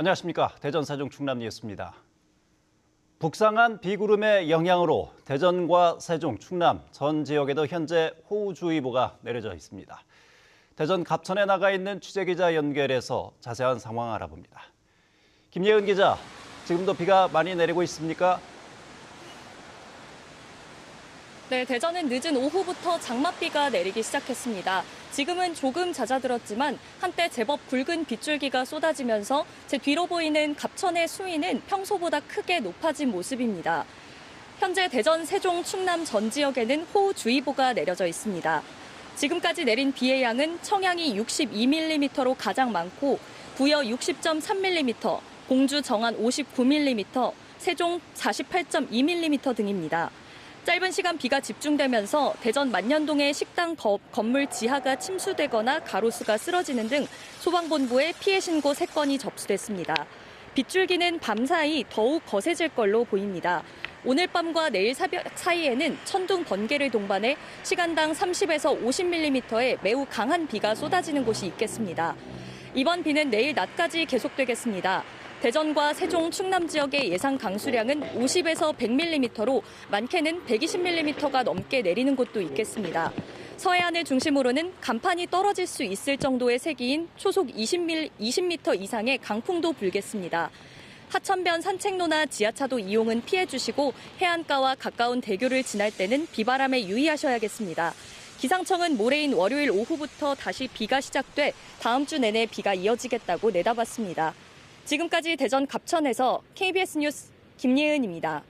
안녕하십니까. 대전 세종 충남 뉴스입니다. 북상한 비구름의 영향으로 대전과 세종, 충남 전 지역에도 현재 호우주의보가 내려져 있습니다. 대전 갑천에 나가 있는 취재기자 연결해서 자세한 상황 알아봅니다. 김예은 기자, 지금도 비가 많이 내리고 있습니까? 네, 대전은 늦은 오후부터 장맛비가 내리기 시작했습니다. 지금은 조금 잦아들었지만 한때 제법 굵은 빗줄기가 쏟아지면서 제 뒤로 보이는 갑천의 수위는 평소보다 크게 높아진 모습입니다. 현재 대전, 세종, 충남 전 지역에는 호우주의보가 내려져 있습니다. 지금까지 내린 비의 양은 청양이 62mm로 가장 많고 부여 60.3mm, 공주 정안 59mm, 세종 48.2mm 등입니다. 짧은 시간 비가 집중되면서 대전 만년동의 식당 거- 건물 지하가 침수되거나 가로수가 쓰러지는 등 소방본부에 피해 신고 3건이 접수됐습니다. 빗줄기는 밤사이 더욱 거세질 걸로 보입니다. 오늘 밤과 내일 사이에는 천둥 번개를 동반해 시간당 30에서 50mm의 매우 강한 비가 쏟아지는 곳이 있겠습니다. 이번 비는 내일 낮까지 계속되겠습니다. 대전과 세종, 충남 지역의 예상 강수량은 50에서 100mm로 많게는 120mm가 넘게 내리는 곳도 있겠습니다. 서해안을 중심으로는 간판이 떨어질 수 있을 정도의 세기인 초속 20mm, 20m 이상의 강풍도 불겠습니다. 하천변 산책로나 지하차도 이용은 피해 주시고 해안가와 가까운 대교를 지날 때는 비바람에 유의하셔야겠습니다. 기상청은 모레인 월요일 오후부터 다시 비가 시작돼 다음 주 내내 비가 이어지겠다고 내다봤습니다. 지금까지 대전 갑천에서 KBS 뉴스 김예은입니다.